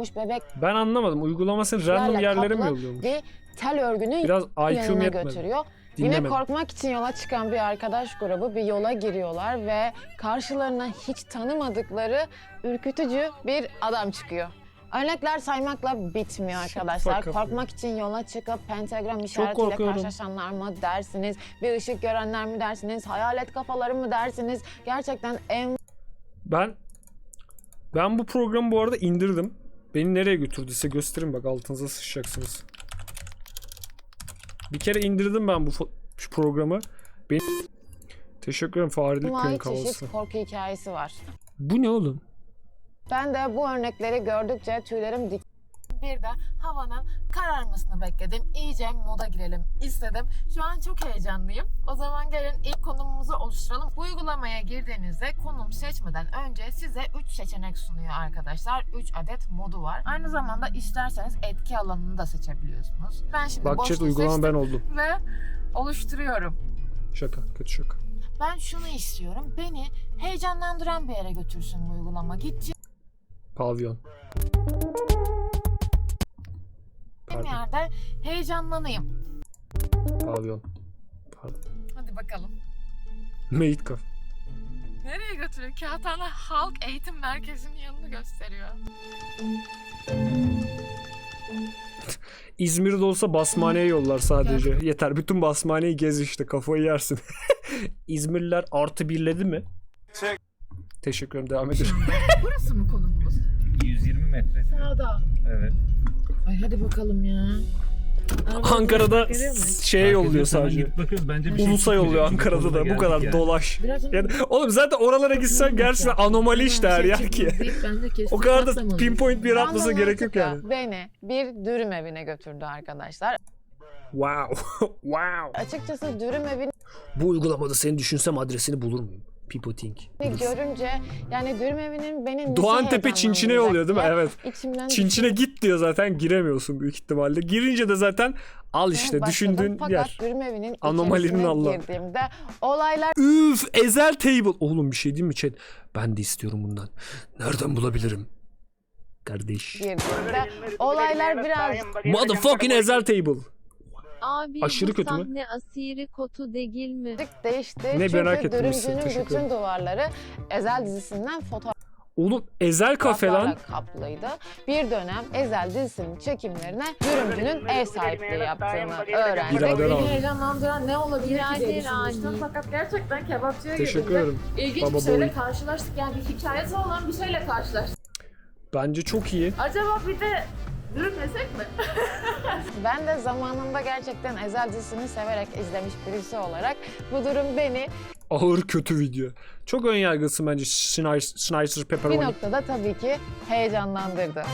kokmuş bebek Ben anlamadım. Uygulamasını random Yerle yerlere mi kaplı yolluyormuş? bir tel örgünü Biraz IQ'm yanına yetmedi. götürüyor. Yine Dinlemedim. korkmak için yola çıkan bir arkadaş grubu bir yola giriyorlar ve karşılarına hiç tanımadıkları ürkütücü bir adam çıkıyor. Örnekler saymakla bitmiyor arkadaşlar. Korkmak için yola çıkıp pentagram işaretiyle korkuyorum. karşılaşanlar mı dersiniz? Bir ışık görenler mi dersiniz? Hayalet kafaları mı dersiniz? Gerçekten en Ben ben bu programı bu arada indirdim. Beni nereye götürdü size göstereyim bak altınıza sıçacaksınız. Bir kere indirdim ben bu şu programı. Beni... Teşekkür ederim Fahrilik Köyün çeşit korku hikayesi var. Bu ne oğlum? Ben de bu örnekleri gördükçe tüylerim dik. Bir de havanın kararmasını bekledim. İyice moda girelim istedim. Şu an çok heyecanlıyım. O zaman gelin ilk konumumuzu oluşturalım. Bu uygulamaya girdiğinizde konum seçmeden önce size 3 seçenek sunuyor arkadaşlar. 3 adet modu var. Aynı zamanda isterseniz etki alanını da seçebiliyorsunuz. Ben şimdi Bak chat boşluğu uygulaman ben oldum. ve oluşturuyorum. Şaka kötü şaka. Ben şunu istiyorum. Beni heyecanlandıran bir yere götürsün bu uygulama. Gideceğim Pavyon. Pardon. yerde heyecanlanayım. Pavyon. Pardon. Hadi bakalım. Mate Cafe. Nereye götürüyor? Kağıthane Halk Eğitim Merkezi'nin yanını gösteriyor. İzmir'de olsa basmaneye yollar sadece. Yeter. Bütün basmaneyi gez işte. Kafayı yersin. İzmirliler artı birledi mi? Teşekkür ederim. Devam edelim. Burası mı konumumuz? 120 metre. Sağda. Evet. Ay hadi bakalım ya. Ankara'da şeye yolluyor hemen sadece. gidip bakıyoruz. Bence bir şey Ulusa çıkmayacak. yolluyor Çünkü Ankara'da da. Bu kadar yani. dolaş. Biraz önce Yani, oğlum zaten oralara gitsen gerçekten anomali işte her yer ki. O kadar da pinpoint bir yere atmasa gerek yok yani. Beni bir dürüm evine götürdü arkadaşlar. Wow. wow. Açıkçası dürüm evini Bu uygulamada seni düşünsem adresini bulur muyum? Think. görünce yani dürüm evinin beni nesi Doğantepe Çinçine yolluyor değil mi? Evet. içimden Çinçine git diyor zaten giremiyorsun büyük ihtimalle. Girince de zaten al işte başladım. düşündüğün Fakat yer. dürüm evinin Anomalinin Allah. girdiğimde olaylar Üf ezel table. Oğlum bir şey değil mi chat? Ben de istiyorum bundan. Nereden bulabilirim? Kardeş. girdiğimde olaylar biraz Motherfucking ezel table. Abi Aşırı kötü mü? sahne asiri kotu değil mi? değişti. Ne Çünkü merak ettim işte, dürümcünün teşekkür ederim. bütün duvarları Ezel dizisinden Oğlum ezel kafe lan. fotoğraflarla kaplıydı. Bir dönem Ezel dizisinin çekimlerine dürümcünün ev sahipliği yaptığını öğrendik. Birader abi. heyecanlandıran ne olabilir ki diye düşünmüştüm. Fakat gerçekten kebapçıya Teşekkür girdiğimde ederim. ilginç Baba bir şeyle boy. karşılaştık. Yani bir hikayesi olan bir şeyle karşılaştık. Bence çok iyi. Acaba bir de dürümlesek mi? ben de zamanında gerçekten Ezel dizisini severek izlemiş birisi olarak bu durum beni Ağır kötü video. Çok ön yargılısın bence Schneider, Schneider bir Pepperoni. noktada tabii ki heyecanlandırdı.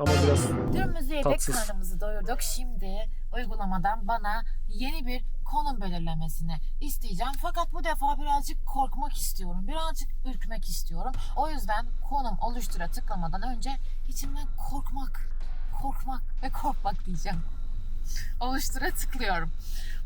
Ama biraz Dürümümüzü yedik, Tatsız. karnımızı doyurduk. Şimdi uygulamadan bana yeni bir konum belirlemesini isteyeceğim. Fakat bu defa birazcık korkmak istiyorum. Birazcık ürkmek istiyorum. O yüzden konum oluştura tıklamadan önce içimden korkmak, korkmak ve korkmak diyeceğim. Oluştura tıklıyorum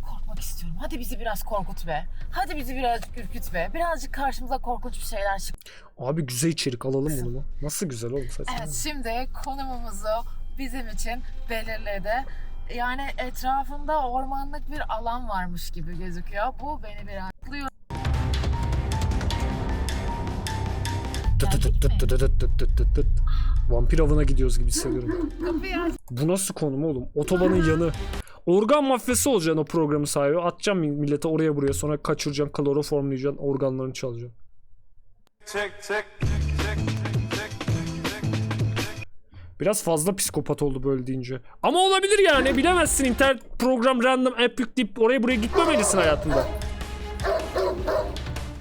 korkmak istiyorum. Hadi bizi biraz korkut be. Hadi bizi birazcık ürküt be. Birazcık karşımıza korkunç bir şeyler çık. Abi güzel içerik alalım Nasıl? bunu. Nasıl güzel oğlum sen? Evet şimdi konumumuzu bizim için belirledi. Yani etrafında ormanlık bir alan varmış gibi gözüküyor. Bu beni biraz atlıyor. Vampir avına gidiyoruz gibi hissediyorum. Bu nasıl konum oğlum? Otobanın yanı. Organ mafyası olacaksın o programın sahibi. Atacaksın millete oraya buraya sonra kaçıracaksın, kloroformlayacaksın, organlarını çalacaksın. Biraz fazla psikopat oldu böyle deyince. Ama olabilir yani bilemezsin internet program random app yükleyip oraya buraya gitmemelisin hayatında.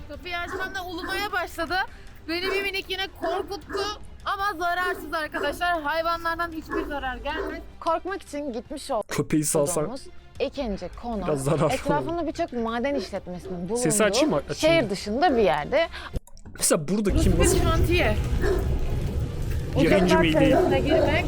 Kapıyı açmamda ulumaya başladı. Beni bir minik yine korkuttu. Ama zararsız arkadaşlar. Hayvanlardan hiçbir zarar gelmez. Korkmak için gitmiş Köpeği salsan. ikinci konu. Biraz zararlı Etrafında birçok maden işletmesinin bulunduğu Sesi açayım mı? Açayım şehir dışında bir yerde. Mesela burada kim nasıl şantiye. yayıncı mıydı? girmek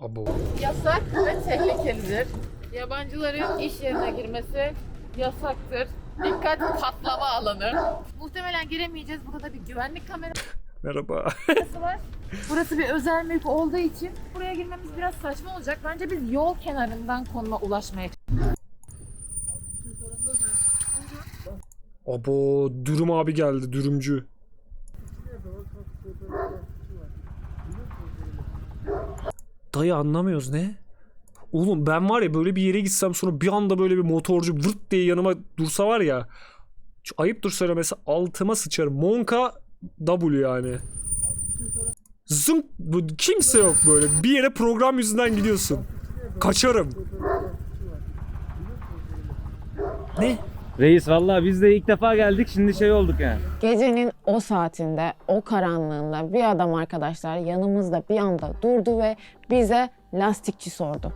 Abo. yasak ve tehlikelidir. Yabancıların iş yerine girmesi yasaktır. Dikkat patlama alanı. Muhtemelen giremeyeceğiz. Burada da bir güvenlik kamerası Merhaba. var. Burası bir özel mülk olduğu için buraya girmemiz biraz saçma olacak. Bence biz yol kenarından konuma ulaşmaya Abo dürüm abi geldi dürümcü. Dayı anlamıyoruz ne? Oğlum ben var ya böyle bir yere gitsem sonra bir anda böyle bir motorcu vırt diye yanıma dursa var ya. Ayıptır söylemesi altıma sıçarım. Monka W yani. Zınk bu kimse yok böyle. Bir yere program yüzünden gidiyorsun. Kaçarım. Ne? Reis vallahi biz de ilk defa geldik şimdi şey olduk yani. Gecenin o saatinde, o karanlığında bir adam arkadaşlar yanımızda bir anda durdu ve bize lastikçi sordu.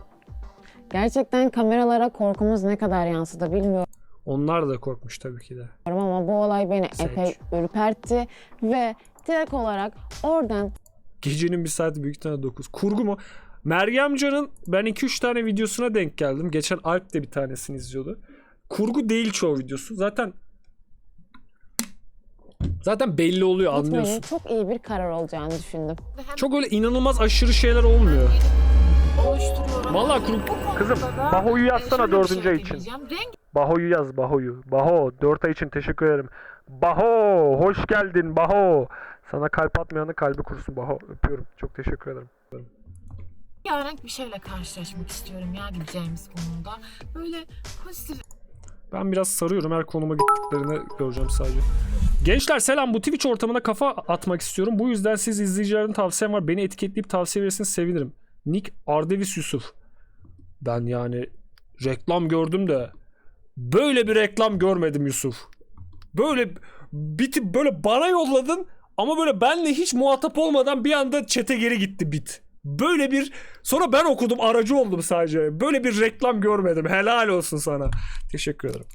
Gerçekten kameralara korkumuz ne kadar yansıdı bilmiyorum Onlar da korkmuş tabii ki de. ama bu olay beni Seç. epey ürpertti ve direkt olarak oradan Gecenin bir saati büyük ihtimalle 9. Kurgu mu? Meryem Can'ın ben 2-3 tane videosuna denk geldim. Geçen Alp de bir tanesini izliyordu. Kurgu değil çoğu videosu. Zaten zaten belli oluyor gitmenin anlıyorsun. çok iyi bir karar olacağını düşündüm. Çok öyle inanılmaz aşırı şeyler olmuyor. Oluşturuyorum. Vallahi kur- Bu konuda Kızım, Baho'yu yazsana dördüncü şey ay için. Renk Baho'yu yaz Baho'yu. Baho 4 ay için teşekkür ederim. Baho hoş geldin Baho. Sana kalp atmayanın kalbi kurusun Baho. Öpüyorum. Çok teşekkür ederim. renk bir şeyle karşılaşmak istiyorum ya gideceğimiz konumda. Böyle pozitif Ben biraz sarıyorum her konuma gittiklerini göreceğim sadece. Gençler selam bu Twitch ortamına kafa atmak istiyorum. Bu yüzden siz izleyicilerin tavsiyem var. Beni etiketleyip tavsiye verirseniz sevinirim. Nick Ardevis Yusuf. Ben yani reklam gördüm de böyle bir reklam görmedim Yusuf. Böyle biti böyle bana yolladın ama böyle benle hiç muhatap olmadan bir anda çete geri gitti bit. Böyle bir sonra ben okudum aracı oldum sadece. Böyle bir reklam görmedim. Helal olsun sana. Teşekkür ederim.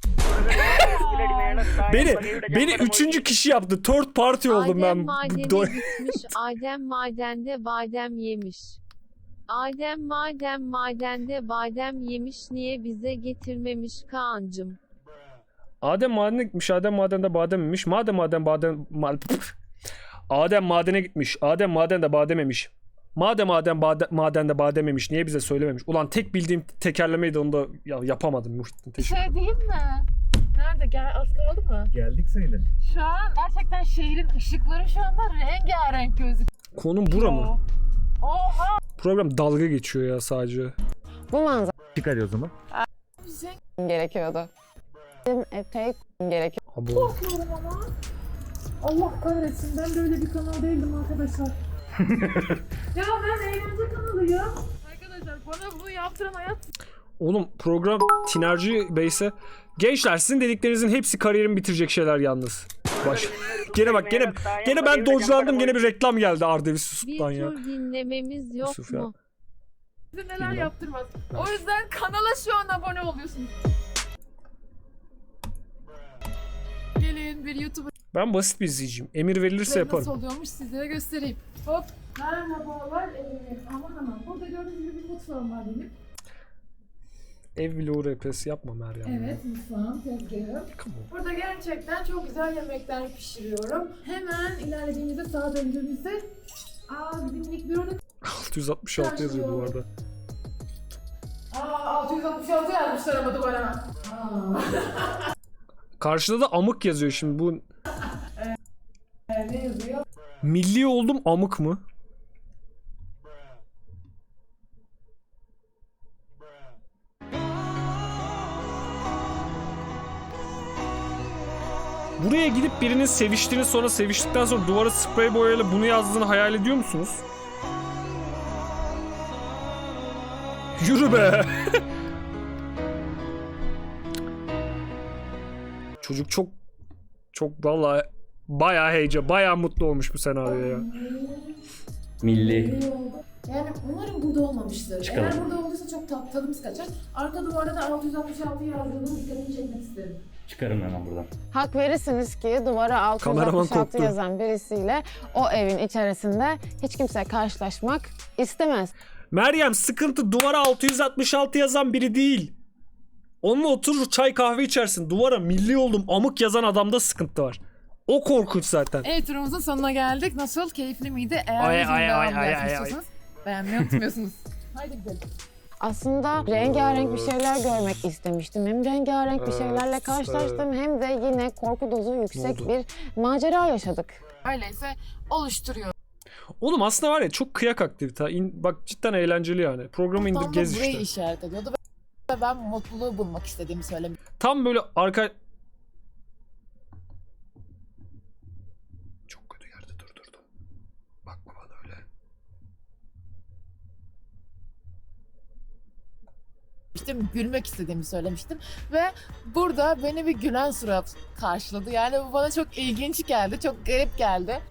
Beni beni üçüncü kişi yaptı. Third party oldum Adem ben. madene Do- gitmiş, Adem madende badem yemiş. Adem madem madende badem yemiş niye bize getirmemiş Kaan'cım? Adem madene gitmiş. Adem madende badem yemiş. Madem madem badem ma- Adem madene gitmiş. Adem madende badem yemiş. Madem Adem bade- madende badem yemiş. Niye bize söylememiş? Ulan tek bildiğim tekerlemeyi de onu da ya, yapamadım. Teşekkür şey değil mi? Nerede? Gel az kaldı mı? Geldik sayılır. Şu an gerçekten şehrin ışıkları şu anda rengarenk gözüküyor. Konum bura mı? Oha! Program dalga geçiyor ya sadece. Bu manzara Çıkar o zaman. Bize gerekiyordu. Benim epey gerekiyor. Abo. korkuyorum ama. Allah kahretsin ben böyle bir kanal değildim arkadaşlar. ya ben eğlence kanalıyım. Arkadaşlar bana bunu yaptıran hayat Oğlum program Tinerci Beyse. Gençler sizin dediklerinizin hepsi kariyerimi bitirecek şeyler yalnız. Baş. gene bak gene gene ben dodge'landım gene bir reklam geldi Ardevis Bir Yusuf'tan ya. tur dinlememiz yok Yusuf ya. mu? size neler Bilmem. yaptırmaz. O yüzden kanala şu an abone oluyorsunuz. Gelin bir YouTube Ben basit bir izleyiciyim. Emir verilirse nasıl yaparım. oluyormuş sizlere göstereyim. Hop. Merhabalar. Ee, aman aman. Burada gördüğünüz gibi bir mutfağım var benim. Ev vlogu RP'si yapma Meryem. Evet mutfağım, tezgahım. Burada gerçekten çok güzel yemekler pişiriyorum. Hemen ilerlediğimizde sağa döndüğümüzde Aa bizim ilk büroda 666 yazıyor duvarda. Aa 666 yazmışlar ama duvara. Karşıda da amık yazıyor şimdi bu Ee, ne yazıyor? milli oldum amık mı? Buraya gidip birinin seviştiğini sonra seviştikten sonra duvara sprey boyayla bunu yazdığını hayal ediyor musunuz? Yürü be. Çocuk çok çok vallahi bayağı heyecan, bayağı mutlu olmuş bu senaryoya. Milli. İyi oldu. Yani umarım burada olmamıştır. Çıkalım. Eğer burada olduysa çok tat, tadımız kaçar. Arka duvarda da 666 yazdığını dikkatini çekmek isterim. Çıkarım hemen buradan. Hak verirsiniz ki duvara Kameraman 666 korktu. yazan birisiyle o evin içerisinde hiç kimse karşılaşmak istemez. Meryem sıkıntı duvara 666 yazan biri değil. Onunla oturur çay kahve içersin. Duvara milli oldum amık yazan adamda sıkıntı var. O korkunç zaten. Evet turumuzun sonuna geldik. Nasıl? Keyifli miydi? Eğer Ay, ay, ay, ay, yapmak ay, ay. istiyorsanız beğenmeyi unutmuyorsunuz. Haydi gidelim. Aslında rengarenk bir şeyler görmek istemiştim. Hem rengarenk bir şeylerle karşılaştım hem de yine korku dozu yüksek bir macera yaşadık. Öyleyse oluşturuyor. Oğlum aslında var ya çok kıyak aktivite. İn- bak cidden eğlenceli yani. Programı indir Tam da gez burayı işte. işaret ediyordu ve ben mutluluğu bulmak istediğimi söylemiştim. Tam böyle arka... Çok kötü yerde durdurdum. Bakma bana öyle. Gülmek istediğimi söylemiştim. Ve burada beni bir gülen surat karşıladı. Yani bu bana çok ilginç geldi. Çok garip geldi.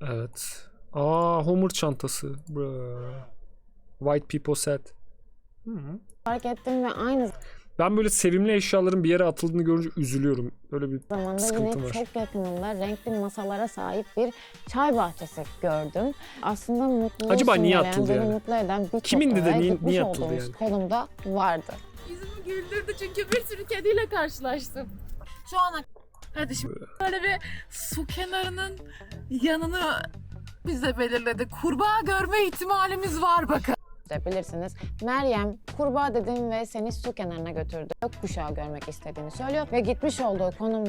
Evet. Aa Homer çantası. Bra. White people said. Hı -hı. Fark ettim ve aynı Ben böyle sevimli eşyaların bir yere atıldığını görünce üzülüyorum. Böyle bir zamanda Sıkıntı var. çok yakınında renkli masalara sahip bir çay bahçesi gördüm. Aslında mutluluğu Acaba niye atıldı beni yani? mutlu eden birçok Kimindi de niye- niye atıldı yani? konumda vardı. Yüzümü güldürdü çünkü bir sürü kediyle karşılaştım. Şu ana hadi şimdi böyle bir su kenarının yanını bize belirledi. Kurbağa görme ihtimalimiz var bakın. Bilirsiniz. Meryem kurbağa dedim ve seni su kenarına götürdü. Gökkuşağı görmek istediğini söylüyor ve gitmiş olduğu konum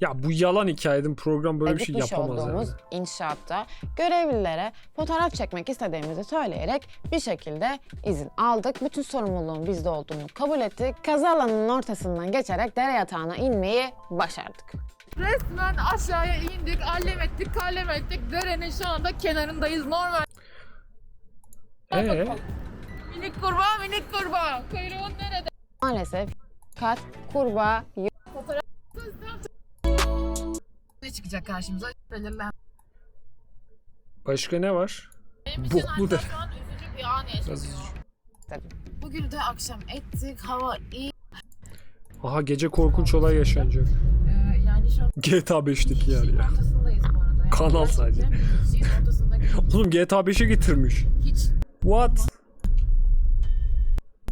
ya bu yalan hikayenin program böyle bir şey yapamaz olduğumuz yani. inşaatta görevlilere fotoğraf çekmek istediğimizi söyleyerek bir şekilde izin aldık. Bütün sorumluluğun bizde olduğunu kabul ettik. Kazı alanının ortasından geçerek dere yatağına inmeyi başardık. Resmen aşağıya indik, allem ettik, kallem ettik. Derenin şu anda kenarındayız. Normal. Ee, Minik kurbağa, minik kurbağa. Kuyruğun nerede? Maalesef kat kurbağa Ne çıkacak karşımıza? Belirlen. başka ne var? Benim Boklu için hatta dere. şu an üzücü bir an Biraz- yaşadım. Bugün de akşam ettik, hava iyi. Aha gece korkunç olay yaşanacak. Ee, yani şu an GTA 5'teki yer ya. ortasındayız bu arada. Yani Kanal sadece. Oğlum GTA 5'e getirmiş. hiç What?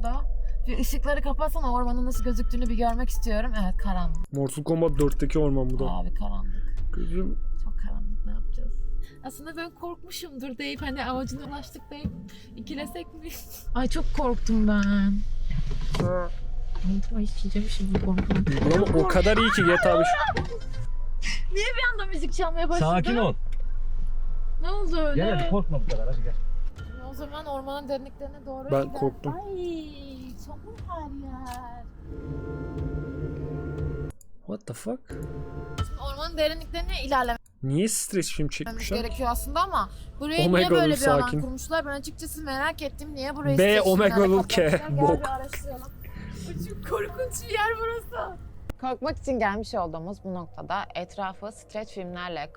da bir ışıkları kapatsana ormanın nasıl gözüktüğünü bir görmek istiyorum. Evet karanlık. Mortal Kombat 4'teki orman bu da. Abi karanlık. Gözüm Çok karanlık ne yapacağız? Aslında ben korkmuşumdur deyip hani amacına ulaştık deyip ikilesek mi? Ay çok korktum ben. Altıma işleyeceğim şimdi korktum. Ulan o kadar iyi ki GTA 5. Niye bir anda müzik çalmaya başladı? Sakin ol. Ne oldu öyle? Gel hadi korkma bu kadar hadi gel. O zaman ormanın derinliklerine doğru Ben gidelim. korktum. Ay çamur her yer. What the fuck? Şimdi ormanın derinliklerine ilerlememiz Niye stres film çekmişler? gerekiyor aslında ama buraya Omega niye böyle Lul bir alan sakin. kurmuşlar? Ben açıkçası merak ettim. Niye burayı B, streçlerle Omega Lul K? Gel bok. araştıralım. Çok korkunç bir yer burası. Korkmak için gelmiş olduğumuz bu noktada etrafı streç filmlerle